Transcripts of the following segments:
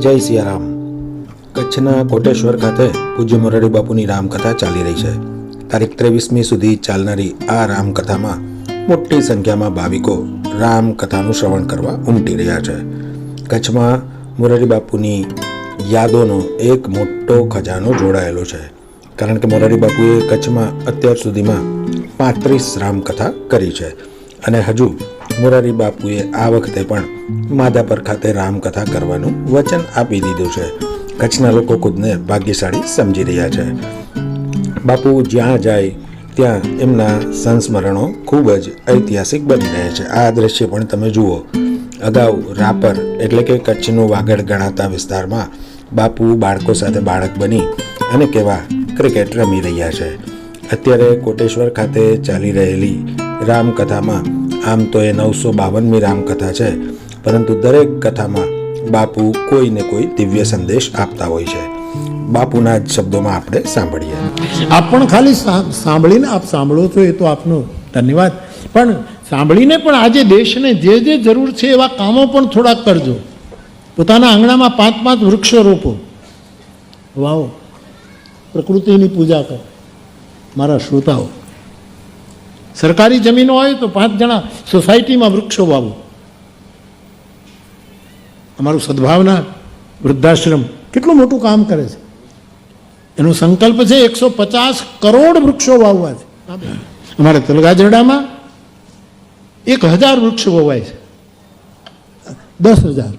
જય સિયારામ. કચ્છના કોટેશ્વર ખાતે પૂજ્ય મોરારી બાપુની રામકથા ચાલી રહી છે. તારીખ ત્રેવીસમી સુધી ચાલનારી આ રામકથામાં મોટી સંખ્યામાં ભાવિકો રામકથાનું શ્રવણ કરવા ઉમટી રહ્યા છે. કચ્છમાં મોરારી બાપુની યાદોનો એક મોટો ખજાનો જોડાયેલો છે. કારણ કે મોરારી બાપુએ કચ્છમાં અત્યાર સુધીમાં પાંત્રીસ રામકથા કરી છે. અને હજુ મોરારી બાપુએ આ વખતે પણ માધાપર ખાતે રામકથા કરવાનું વચન આપી દીધું છે. કચ્છના લોકો ખુદને ભાગ્યશાળી સમજી રહ્યા છે. બાપુ જ્યાં જાય, ત્યાં એમના સંસ્મરણો ખૂબ જ ઐતિહાસિક બની રહે છે. આ દ્રશ્ય પણ તમે જુઓ. અગાઉ રાપર એટલે કે કચ્છનું વાગડ ગણાતા વિસ્તારમાં બાપુ બાળકો સાથે બાળક બની અને કેવા ક્રિકેટ રમી રહ્યા છે. અત્યારે કોટેશ્વર ખાતે ચાલી રહેલી રામકથામાં આમ તો એ નવસો બાવનમી રામકથા છે, પરંતુ દરેક કથામાં બાપુ કોઈ ને કોઈ દિવ્ય સંદેશ આપતા હોય છે. બાપુના જ શબ્દોમાં આપણે સાંભળીએ. આપ પણ ખાલી સાંભળીને આપ સાંભળો છો, એ તો આપનો ધન્યવાદ. પણ સાંભળીને પણ આજે દેશને જે જે જરૂર છે એવા કામો પણ થોડાક કરજો. પોતાના આંગણામાં પાંચ પાંચ વૃક્ષો રોપો. વાવો, પ્રકૃતિની પૂજા કરો. મારા શ્રોતાઓ સરકારી જમીનો હોય તો પાંચ જણા સોસાયટીમાં વૃક્ષો વાવો. અમારું સદભાવના વૃદ્ધાશ્રમ કેટલું મોટું કામ કરે છે. એનો સંકલ્પ છે એકસો પચાસ કરોડ વૃક્ષો વાવવા છે. અમારે તલગાજરડામાં એક હજાર વૃક્ષો વવાય છે. દસ હજાર,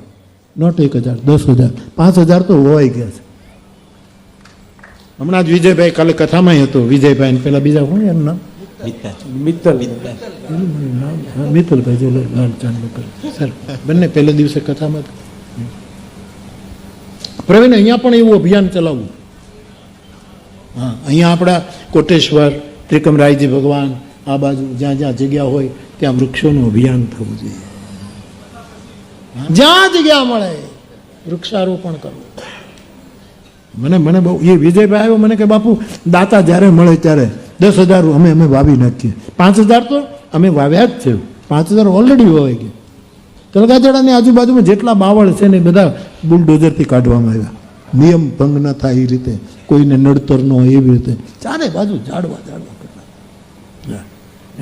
નોટ એક હજાર, દસ હજાર, પાંચ હજાર તો વવાઈ ગયા છે. હમણાં જ વિજયભાઈ કાલે કથામાં હતો. વિજયભાઈ પેલા બીજા કોણ એમ નામ? મિત્તલ મિત્તલભાઈ જો લાલચાંદ બંને પહેલે દિવસે કથામાં. પ્રવીણ અહીંયા પણ એવું અભિયાન ચલાવવું હા અહીંયા આપણા કોટેશ્વર ત્રિકમરાયજી ભગવાન આ બાજુ જ્યાં જ્યાં જગ્યા હોય ત્યાં વૃક્ષોનું અભિયાન થવું જોઈએ જ્યાં જગ્યા મળે વૃક્ષારોપણ કરવું મને મને બહુ એ વિજયભાઈ આવ્યો મને કે બાપુ દાતા જ્યારે મળે ત્યારે દસ હજાર અમે અમે વાવી નાખીએ. પાંચ હજાર તો અમે વાવ્યા જ છે. પાંચ હજાર ઓલરેડી વવાઈ ગયા. તળગાજડાની આજુબાજુમાં જેટલા બાવળ છે ને બધા બુલડોઝરથી કાઢવામાં આવ્યા. નિયમ ભંગ ન થાય એ રીતે. કોઈને નડતર ન હોય એવી રીતે. ચારે બાજુ ઝાડવા ઝાડવા હા.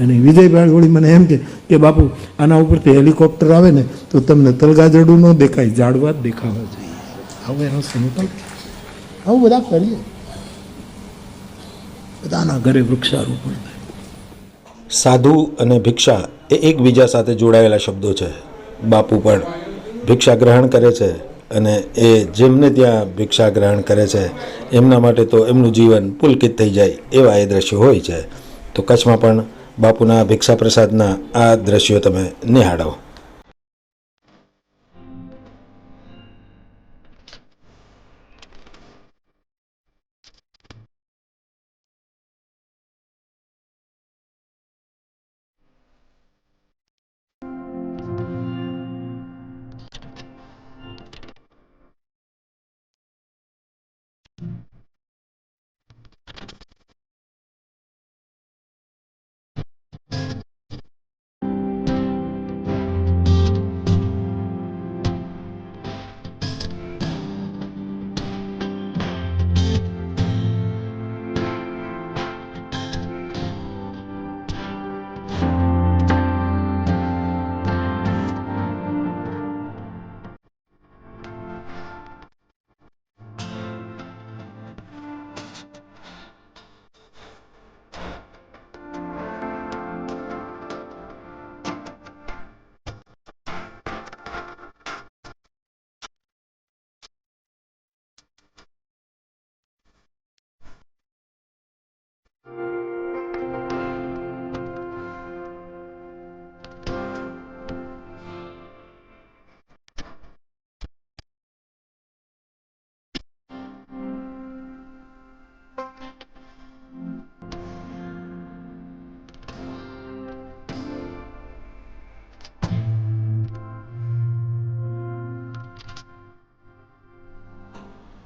અને વિજયભાઈ વળી મને એમ કે કે બાપુ, આના ઉપરથી હેલિકોપ્ટર આવે ને, તો તમને તલગાજડું ન દેખાય, ઝાડવા જ દેખાવા જોઈએ. હવે એનો સંકલ્પ. આવું બધા કરીએ. બધાના ઘરે વૃક્ષારોપણ થાય. સાધુ અને ભિક્ષા એ એકબીજા સાથે જોડાયેલા શબ્દો છે. બાપુ પણ ભિક્ષા ગ્રહણ કરે છે અને એ જેમને ત્યાં ભિક્ષા ગ્રહણ કરે છે, એમના માટે તો એમનું જીવન પુલકિત થઈ જાય એવા એ દ્રશ્યો હોય છે. તો કચ્છમાં પણ બાપુના ભિક્ષા પ્રસાદના આ દ્રશ્યો તમે નિહાળો.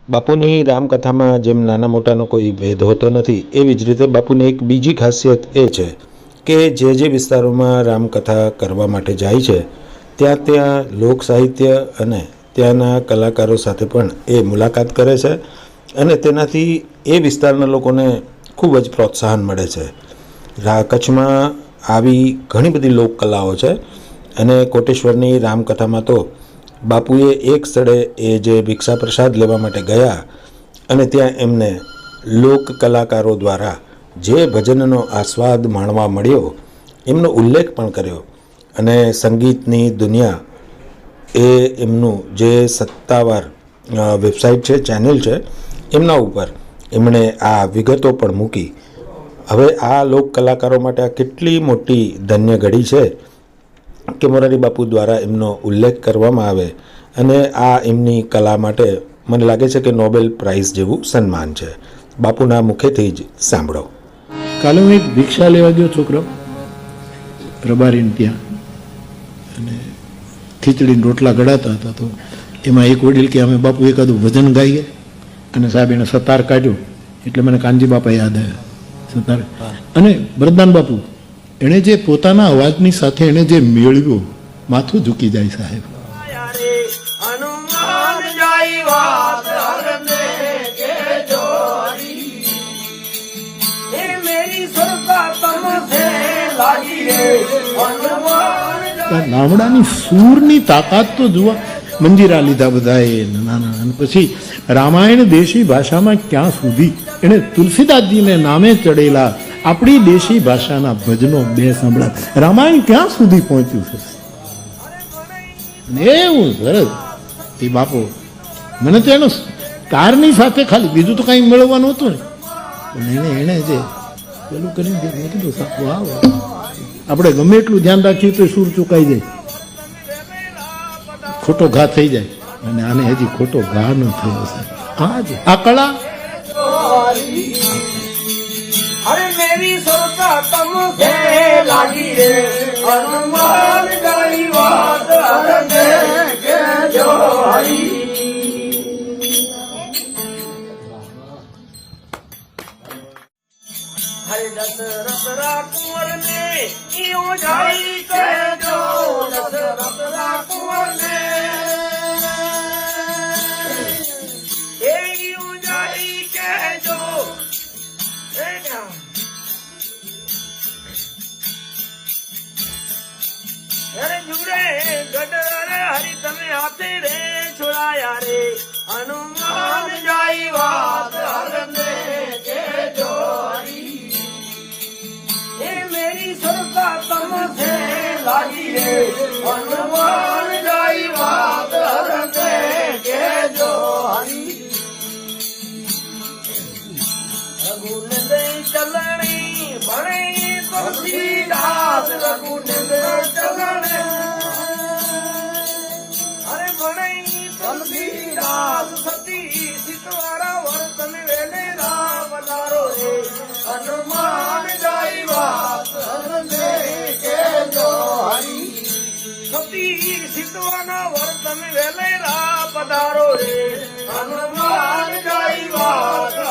બાપુની રામકથામાં જેમ નાના મોટાનો કોઈ ભેદ હોતો નથી, એવી જ રીતે બાપુની એક બીજી ખાસિયત એ છે કે જે જે વિસ્તારોમાં રામકથા કરવા માટે જાય છે, ત્યાં ત્યાં લોક સાહિત્ય અને ત્યાંના કલાકારો સાથે પણ એ મુલાકાત કરે છે અને તેનાથી એ વિસ્તારના લોકોને ખૂબ જ પ્રોત્સાહન મળે છે. કચ્છમાં આવી ઘણી બધી લોકકલાઓ છે અને કોટેશ્વરની રામકથામાં તો બાપુએ એક સ્થળે એ જે ભિક્ષા પ્રસાદ લેવા માટે ગયા અને ત્યાં એમને લોક કલાકારો દ્વારા જે ભજનનો આસ્વાદ માણવા મળ્યો, એમનો ઉલ્લેખ પણ કર્યો અને સંગીતની દુનિયા એ એમનું જે સત્તાવાર વેબસાઇટ છે, ચેનલ છે, એમના ઉપર એમણે આ વિગતો પણ મૂકી. હવે આ લોક કલાકારો માટે આ કેટલી મોટી ધન્ય ઘડી છે કે મોરારી બાપુ દ્વારા એમનો ઉલ્લેખ કરવામાં આવે અને આ એમની કલા માટે મને લાગે છે કે નોબેલ પ્રાઇઝ જેવું સન્માન છે. બાપુના મુખેથી જ સાંભળો. કાલે હું એક ભિક્ષા લેવા ગયો છોકરો પ્રભારીને ત્યાં. અને ખીચડીને રોટલા ગળાતા હતા તો એમાં એક વડીલ કે અમે બાપુ એકાદું ભજન ગાઈએ. અને સાહેબ એને સતાર કાઢ્યો. એટલે મને કાનજી બાપા યાદ આવ્યા. સતાર અને વરદાન બાપુ એણે જે પોતાના અવાજની સાથે એણે જે મેળવ્યું માથું ઝૂકી જાય સાહેબ. નામડાની સૂરની તાકાત તો જુઓ મંજીરા લીધા બધાએ નાના. અને પછી રામાયણ દેશી ભાષામાં ક્યાં સુધી? એણે તુલસીદાસજીને નામે ચડેલા આપણી દેશી ભાષાના ભજનો બે સાંભળા. રામાયણ ક્યાં સુધી પહોંચ્યું છે? એવું સરસ. એ બાપુ, મને તો એનો કારની સાથે ખાલી બીજું તો કંઈ મેળવવાનું હતું ને. પણ એણે એણે જે પેલું કરીને મેં કીધું સા- વાહ વાહ આપણે ગમે એટલું ધ્યાન રાખીએ તો સૂર ચૂકાઈ જાય. ખોટો ઘા થઈ જાય. અને આને હજી ખોટો ઘા ન થયો છે. આ જ આ કળા. तेरी सोचा तम से लागी रे। अनुमान गई बात हर के जो हरी हरे दस रस राकुमर ने यो जाई के जो दस रस राकुमर ने તમે હાથે રે છોડાયા રે, હનુમાન જાય વાત હરને કેજો જોરી. એ મેરી સુરતા તમસે લાગી રે, હનુમાન સતી સીતવાના વર્તન વેલે રા પધારો રે. હનુમાન જાય વાત.